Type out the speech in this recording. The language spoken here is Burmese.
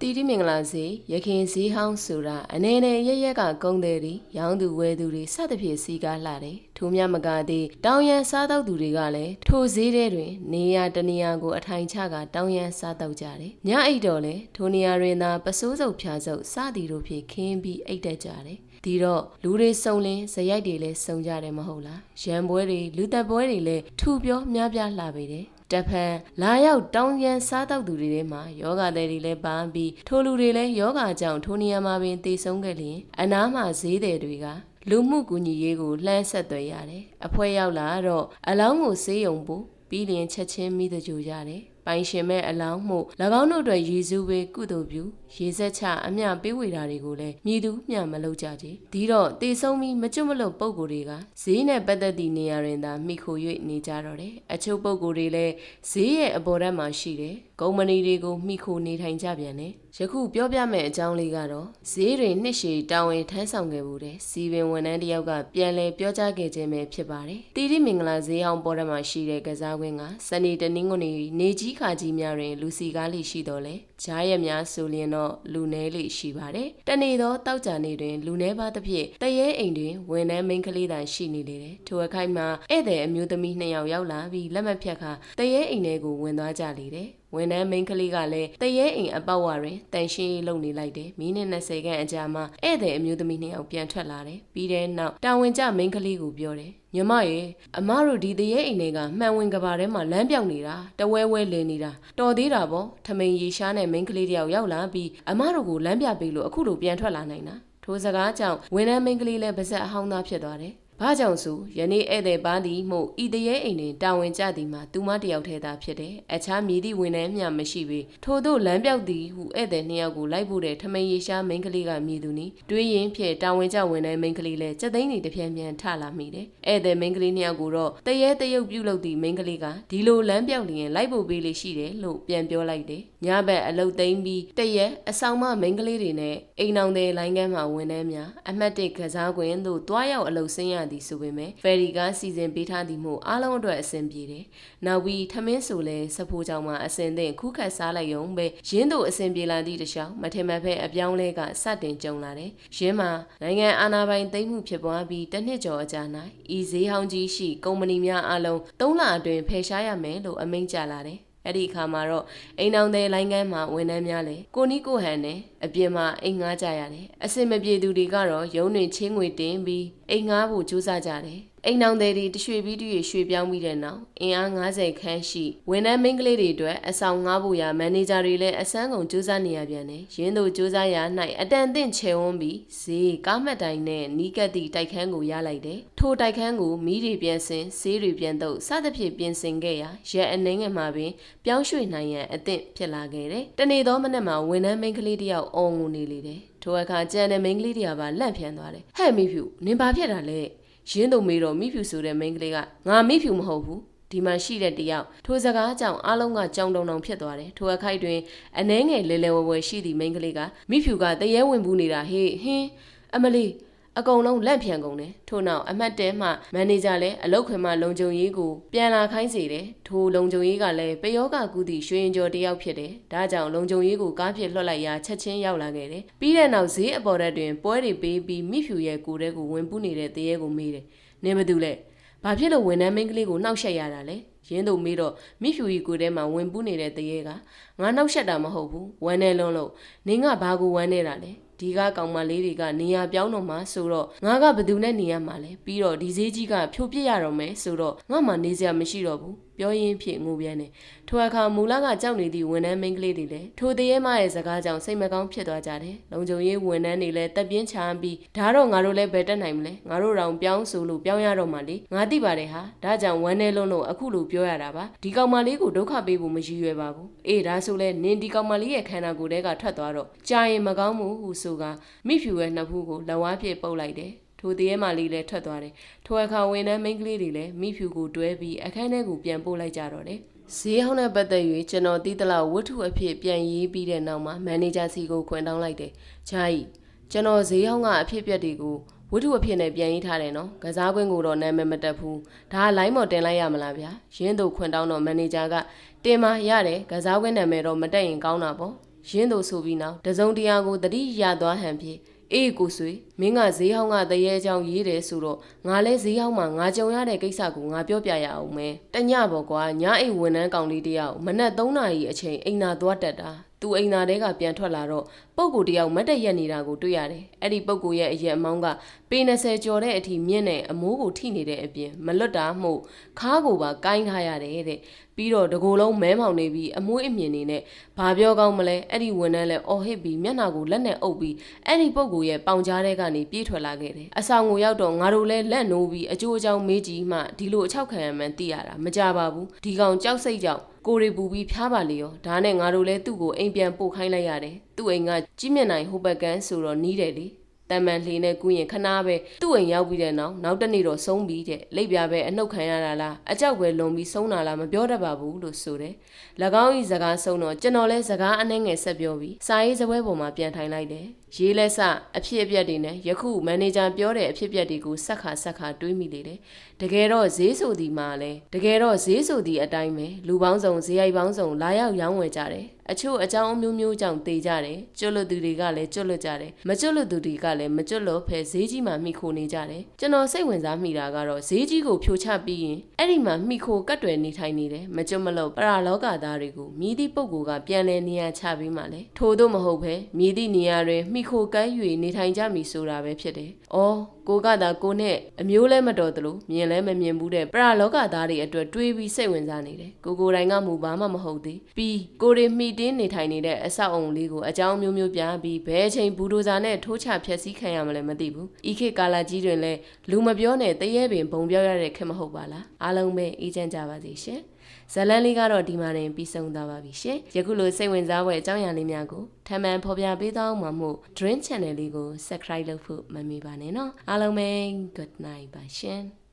တီတီမင်္ဂလာစီရခင်စည်းဟောင်းဆိုတာအနေနဲ့ရရက်ကကုန်းတယ်တွေရောင်းသူဝယ်သူတွေစသဖြင့်စီကားလှတယ်ထိုမြမကသည်တောင်ရန်စားတောက်သူတွေကလည်းထိုဈေးထဲတွင် နေရတနေရာကိုအထိုင်ချကတောင်ရန်စားတောက်ကြတယ်ညအိတ်တော့လေထိုနေရာတွင်သာပစိုးစုပ်ဖြာစုပ်စသည်တို့ဖြင့်ခင်းပြီးအိတ်တက်ကြတယ်ဒီတော့လူတွေစုံလင်းဇရိုက်တွေလည်းစုံကြတယ်မဟုတ်လားရံပွဲတွေလူသက်ပွဲတွေလည်းထူပြောများပြားလှပေတယ် တဖန်လာရောက်တောင်းရန်စားတောက်သူတွေထဲမှာယောဂသည်တွေလည်းပါပြီးထိုလူတွေလည်းယောဂကြောင့်ထိုနေရာမှာပင်တည်ဆုံးခဲ့လျင်အနားမှာဈေးတယ်တွေကလူမှုကူညီရေးကိုလှမ်းဆက်သွယ်ရတယ်အဖွဲရောက်လာတော့အလောင်းကိုဆေးရုံပို့ပြီးလျင်ချက်ချင်းမိတကြူရတယ်ပိုင်ရှင်မဲ့အလောင်းမှု၎င်းတို့အတွက်ရည်စူးပေးကုသိုလ်ပြုရေဆက်ချအမျှပေးဝေတာတွေကိုလည်းမြည်သူမျှမလုပ်ကြကြဒီတော့တေဆုံးပြီးမကျွတ်မလွတ်ပုံကိုယ်တွေကဈေးနဲ့ပတ်သက်သည့်နေရာတွင်သာမိခို၍နေကြတော့တယ်အချို့ပုံကိုယ်တွေလည်းဈေးရဲ့အပေါ်ဓာတ်မှာရှိတယ်ကုမ္ပဏီတွေကိုမိခိုနေထိုင်ကြပြန်တယ်ယခုပြောပြမယ့်အကြောင်းလေးကတော့ဈေးတွင်နှစ်ရှည်တာဝန်ထမ်းဆောင်ခဲ့မှုတဲ့စီပင်ဝန်ထမ်းတစ်ယောက်ကပြန်လည်ပြောကြားခဲ့ခြင်းပဲဖြစ်ပါတယ်တီတီမင်္ဂလာဈေးအောင်ပေါ်ဓာတ်မှာရှိတဲ့ကစားကွင်းကစနေတနင်္ဂနွေနေကြီးခါကြီးများတွင်လူစီကားလေးရှိတော့လေဂျားရက်များဆိုလျင်တော့လူနဲလေးရှိပါတယ်။တနေ့သောတောက်ကြနေတွင် လူနဲပါသဖြင့်တရဲအိမ်တွင်ဝန်ထမ်းမိန်းကလေးသာရှိနေလေတယ်။ထိုအခိုက်မှာဧည့်သည်အမျိုးသမီးနှစ်ယောက်ရောက်လာပြီးလက်မဖြတ်ခါတရဲအိမ်ထဲကိုဝင်သွားကြလေတယ်။ ဝန်ထမ်းမိန်းကလေးကလည်းတရဲအိမ်အပေါက်ဝတွင်တန်ရှင်းရေးလုပ်နေလိုက်တယ်။မိနစ်20ခန့်အကြာမှာဧည့်သည်အမျိုးသမီးနှစ်ယောက်ပြန်ထွက်လာတယ်။ပြီးတဲ့နောက်တာဝန်ကျမိန်းကလေးကိုပြောတယ်။ညီမရေအမတို့ဒီတရဲအိမ်တွေကမှန်ဝင်ကဘာထဲမှာလမ်းပြောင်နေတာတဝဲဝဲလင်းနေတာတော်သေးတာပေါ့ထမိန်ရီရှားနဲ့မိန်းကလေးတယောက်ရောက်လာပြီးအမတို့ကိုလမ်းပြပေးလို့အခုလိုပြန်ထွက်လာနိုင်တာထိုစကားကြောင့်ဝန်ထမ်းမိန်းကလေးလည်းပါဇက်အဟောင်းသားဖြစ်သွားတယ် ဘာကြောင့်ဆိုယနေ့ဧည့်သည်ပါသည်မှုဤတရဲအိမ်တွင်တာဝန်ကျသည်မှာသူမတယောက်ထဲသာဖြစ်တယ်။အခြားမြည်သည့်ဝန်ထမ်းမျှမရှိပေထို့သို့လမ်းပြောက်သည်ဟုဧည့်သည်နှစ်ယောက်ကိုလိုက်ဖို့တဲ့ထမိန်ရီရှားမိန်းကလေးကမြည်သူနီတွေးရင်ဖြင့်တာဝန်ကျဝန်ထမ်းမိန်းကလေးလည်းစက်သိန်းစီတစ်ပြက်ပြန်ထလာမိတယ်။ဧည့်သည်မိန်းကလေးနှစ်ယောက်ကိုတော့တရဲတရုပ်ပြုတ်လုပ်သည့်မိန်းကလေးကဒီလိုလမ်းပြောက်လျင်လိုက်ဖို့ပေးလေရှိတယ်လို့ပြန်ပြောလိုက်တယ်။ညဘက်အလုတ်သိမ်းပြီးတရဲအဆောင်မမိန်းကလေးတွေနဲ့အိမ်အောင်တဲ့လိုင်းကမ်းမှာဝန်ထမ်းများအမှတ်၁ကစားကွင်းသို့တွားရောက်အလုတ်ဆင်းရသည်ဆိုပေမဲ့ဖယ်ရီကစီစဉ်ပေးထားသည်မို့အားလုံးအတွက်အဆင်ပြေတယ်။နောက်ပြီးထမင်းဆိုလဲစဖိုးကြောင်မှာအဆင်သင့်ခုခတ်စားလိုက်ရုံပဲရင်းတို့အဆင်ပြေလာသည့်တခြားမထင်မှတ်ဖဲအပြောင်းလဲကစတင်ကြုံလာတယ်။ရင်းမှာနိုင်ငံအာဏာပိုင်သိမ်းမှုဖြစ်ပွားပြီးတစ်နှစ်ကျော်အကြာ၌ဤဈေးဟောင်းကြီးရှိကုမ္ပဏီများအားလုံး၃လအတွင်းဖယ်ရှားရမယ်လို့အမိန့်ကြလာတယ်။ အဲ့ဒီအခါမှာတော့အိမ်အောင်တဲ့လိုင်းကမ်းမှာဝန်ထမ်းများလေကိုနီကိုဟန်နဲ့အပြင်မှာအိမ်ငားကြရတယ်အစင်မပြေသူတွေကတော့ရုံးတွင်ချင်းငွေတင်ပြီး အိမ်ငားဖို့ကြိုးစားကြတယ်အိမ်အောင်တဲ့တွေတရွှေပြီးတရွှေရွှေပြောင်းပြီးတဲ့နောက်အင်အား90ခန်းရှိဝန်ထမ်းမိန်းကလေးတွေအတွက်အဆောင်ငားဖို့ရာမန်နေဂျာတွေလည်းအစမ်းကုန်ကြိုးစားနေရပြန်တယ်ရင်းတို့ကြိုးစားရာ၌အတန်တင့်ချေဝန်းပြီးဈေးကားမှတ်တိုင်နဲ့နီးကပ်သည့်တိုက်ခန်းကိုရလိုက်တယ်ထိုတိုက်ခန်းကိုမီးတွေပြန်ဆင်ဆေးတွေပြန်တုပ်စသဖြင့်ပြင်ဆင်ခဲ့ရာရက်အနှင်းငယ်မှာပင်ပြောင်းရွှေ့နိုင်ရန်အသင့်ဖြစ်လာခဲ့တယ်တနေ့သောမနက်မှာဝန်ထမ်းမိန်းကလေးတယောက်အော်ငိုနေလေတယ် ထိုအခါကြံတဲ့မိန်းကလေးတယောက်ပါလန့်ဖြန်သွားတယ်ဟဲ့မိဖြူနင်ဘာဖြစ်တာလဲရင်းတို့မေးတော့မိဖြူဆိုတဲ့မိန်းကလေးကငါမိဖြူမဟုတ်ဘူးဒီမှာရှိတဲ့တယောက်ထိုစကားကြောင့်အားလုံးကကြောင်တုံတုံဖြစ်သွားတယ်ထိုအခိုက်တွင်အနှဲငယ်လဲလဲဝဲဝဲရှိသည့်မိန်းကလေးကမိဖြူကတရဲဝင်ဘူးနေတာဟေးဟင်းအမလီ အကုန်လုံးလက်ဖြန်ကုန်တယ်ထို့နောက်အမှတ်တဲမှမန်နေဂျာလည်းအလောက်ခွင်မှလုံခြုံရေးကိုပြန်လာခိုင်းစေတယ်ထိုလုံခြုံရေးကလည်းပယောဂကူသည့်ရွှေရင်ကျော်တယောက်ဖြစ်တယ်ဒါကြောင့်လုံခြုံရေးကိုကားဖြစ်လွှတ်လိုက်ရာချက်ချင်းရောက်လာခဲ့တယ်ပြီးတဲ့နောက်ဈေးအပေါ်ရက်တွင်ပွဲတွေပေးပြီးမိဖြူရဲ့ကိုယ်တဲကိုဝင်ပူးနေတဲ့တရဲကိုမေးတယ်နင်ဘသူလဲဘာဖြစ်လို့ဝန်ထမ်းမင်းကလေးကိုနှောက်ယှက်ရတာလဲရင်းတို့မေးတော့မိဖြူကြီးကိုယ်ထဲမှာဝင်ပူးနေတဲ့တရေကငါနှောက်ယှက်တာမဟုတ်ဘူးဝမ်းနေလုံးလို့နင်းကဘာကိုဝမ်းနေတာလဲ ဒီကကောင်မလေးတွေကနေရာပြောင်းတော့မှဆိုတော့ငါကဘသူနဲ့နေရမှာလဲပြီးတော့ဒီဈေးကြီးကဖြိုပြစ်ရတော့မယ်ဆိုတော့ငါမှနေစရာမရှိတော့ဘူးပြောရင်းဖြစ်ငိုပြန်တယ်ထိုအခါမူလကကြောက်နေသည့်ဝန်ထမ်းမိန်းကလေးတွေလည်းထိုတရေမရဲ့စကားကြောင့်စိတ်မကောင်းဖြစ်သွားကြတယ်လုံခြုံရေးဝန်ထမ်းတွေလည်းတက်ပြင်းချမ်းပြီးဒါတော့ငါတို့လည်းဘယ်တက်နိုင်မလဲငါတို့တောင်ပြောင်းဆိုလို့ပြောင်းရတော့မှလေငါသိပါတယ်ဟာဒါကြောင့်ဝမ်းနေလုံးလို့အခုလိုပြောရတာပါဒီကောင်မလေးကိုဒုက္ခပေးဖို့မရည်ရွယ်ပါဘူးအေးဒါဆိုလဲနင်ဒီကောင်မလေးရဲ့ခန္ဓာကိုယ်ထဲကထွက်သွားတော့ကြာရင်မကောင်းဘူးဟုဆိုကမိဖြူရဲ့နှစ်ဖူးကိုလက်ဝါးပြပုတ်လိုက်တယ်ထိုတရေမလေးလည်းထွက်သွားတယ်ထိုအခါဝန်ထမ်းမိန်းကလေးတွေလည်းမိဖြူကိုတွဲပြီးအခန်းထဲကိုပြန်ပို့လိုက်ကြတော့တယ်ဈေးဟောင်းနဲ့ပတ်သက်၍ကျွန်တော်တီးတလောက်ဝတ္ထုအဖြစ်ပြန်ရေးပြီးတဲ့နောက်မှာမန်နေဂျာစီကိုခွင့်တောင်းလိုက်တယ်။ဂျာကြီးကျွန်တော်ဈေးဟောင်းကအဖြစ်အပျက်တွေကိုဝတ္ထုအဖြစ်နဲ့ပြန်ရေးထားတယ်နော်။ကစားကွင်းကိုတော့နာမည်မတက်ဘူး။ဒါကလိုင်းမော်တင်လိုက်ရမလားဗျာ။ရင်းတို့ခွင့်တောင်းတော့မန်နေဂျာကတင်မရတယ်ကစားကွင်းနာမည်တော့မတက်ရင်ကောင်းတာပေါ့။ ရင်းတို့ဆိုပြီးနောက်တစုံတရာကိုတတိရသွားဟန်ဖြင့်အေးကိုဆွေမင်းကဈေးဟောင်းကတရေချောင်းရေးတယ်ဆိုတော့ငါလဲဈေးဟောင်းမှာငါကြုံရတဲ့ကိစ္စကိုငါပြောပြရအောင်မယ်တညပေါ့ကွာညအိမ်ဝန်ထမ်းကောင်လေးတယောက်မနက်3နာရီအချိန်အိမ်သာသွားတက်တာသူအိမ်သာတဲကပြန်ထွက်လာတော့ပုံကိုတယောက်မတ်တက်ရက်နေတာကိုတွေ့ရတယ်အဲ့ဒီပုံကိုရဲ့အရက်အမောင်းကပေ20ကျော်တဲ့အထိမြင့်နေအမိုးကိုထိနေတဲ့အပြင်မလွတ်တာမှုခါးကိုပါကိုင်းထားရတယ်တဲ့ပြီးတော့တကိုယ်လုံးမဲမောင်နေပြီးအမွှေးအမြင်နေနဲ့ဘာပြောကောင်းမလဲအဲ့ဒီဝန်ထမ်းလဲအော်ဟစ်ပြီးမျက်နှာကိုလက်နဲ့အုပ်ပြီးအဲ့ဒီပုံကိုရဲ့ပေါင်ကြားထဲကနေပြေးထွက်လာခဲ့တယ်အဆောင်ကိုရောက်တော့ငါတို့လဲလက်နိုးပြီးအကျိုးအကြောင်းမေးကြည့်မှဒီလိုအချောက်ခံရမှန်းသိရတာမကြပါဘူးဒီကောင်ကြောက်စိတ်ကြောင့်ကိုရီပူပြီးဖျားပါလေရောဒါနဲ့ငါတို့လဲသူ့ကိုအိမ်ပြန်ပို့ခိုင်းလိုက်ရတယ်သူ့အိမ်ကကြီးမြင့်နိုင်ဟိုဘက်ကန်ဆိုတော့နီးတယ်လေ တမန်လှေနဲ့ကူးရင်ခနာပဲသူ့အိမ်ရောက်ပြီးတဲ့နောက်နောက်တစ်နေ့တော့ဆုံးပြီတဲ့လိပ်ပြာပဲအနှုတ်ခံရတာလားအကြောက်ပဲလုံပြီးဆုံးတာလားမပြောတတ်ပါဘူးလို့ဆိုတယ်၎င်းဤစကားဆုံးတော့ကျွန်တော်လဲစကားအနှဲငယ်ဆက်ပြောပြီးစာရေးစပွဲပေါ်မှာပြန်ထိုင်လိုက်တယ်ရေးလဲစအဖြစ်အပျက်တွေနဲ့ယခုမန်နေဂျာပြောတဲ့အဖြစ်အပျက်တွေကိုဆက်ခါဆက်ခါတွေးမိလေတယ်တကယ်တော့ဈေးဆိုဒီမှာလဲတကယ်တော့ဈေးဆိုဒီအတိုင်းပဲလူပေါင်းစုံဈေးရိုက်ပေါင်းစုံလာရောက်ရောင်းဝယ်ကြတယ်အချို့အကြောင်းအမျိုးမျိုးကြောင့်တေကြတယ်ကျွတ်လွတ်သူတွေကလည်းကျွတ်လွတ်ကြတယ်မကျွတ်လွတ်သူတွေကလည်းမကျွတ်လွတ်ဖဲဈေးကြီးမှမိခိုနေကြတယ်ကျွန်တော်စိတ်ဝင်စားမိတာကတော့ဈေးကြီးကိုဖြိုချပြီးရင်အဲ့ဒီမှာမိခိုကတ်တွယ်နေထိုင်နေတယ်မကျွတ်မလို့ပရာလောကသားတွေကိုမြည်သည့်ပုံကပြန်လဲနေရချပြီးမှလဲထို့တော့မဟုတ်ပဲမြည်သည့်နေရာတွင်မိခိုကမ်း၍နေထိုင်ကြမည်ဆိုတာပဲဖြစ်တယ်။အော်ကိုကသာကိုနဲ့အမျိုးလဲမတော်သလိုမြင်လဲမမြင်ဘူးတဲ့ပရာလောကသားတွေအတွက်တွေးပြီးစိတ်ဝင်စားနေတယ်။ကိုကိုတိုင်းကမူဘာမှမဟုတ်သေး။ပြီးကိုတွေမှီတင်းနေထိုင်နေတဲ့အဆောက်အုံလေးကိုအကြောင်းမျိုးမျိုးပြပြီးဘဲအချိန်ဘူဒိုဇာနဲ့ထိုးချဖျက်ဆီးခံရမလဲမသိဘူး။ဤခေတ်ကာလကြီးတွင်လဲလူမပြောနဲ့တရေပင်ဘုံပြောရတဲ့ခက်မဟုတ်ပါလား။အားလုံးပဲအေးချမ်းကြပါစေရှင်။ဇလန်လေးကတော့ဒီမှာတင်ပြီးဆုံးသွားပါပြီရှင်။ယခုလိုစိတ်ဝင်စားဖွယ်အကြောင်းအရာလေးများကိုထပ်မံဖော်ပြပေးသွားမှာမို့ Dream Channel လေးကို Subscribe လုပ်ဖို့မမေ့ပါနဲ့နော်။အားလုံးပဲ Good night ပါရှင်။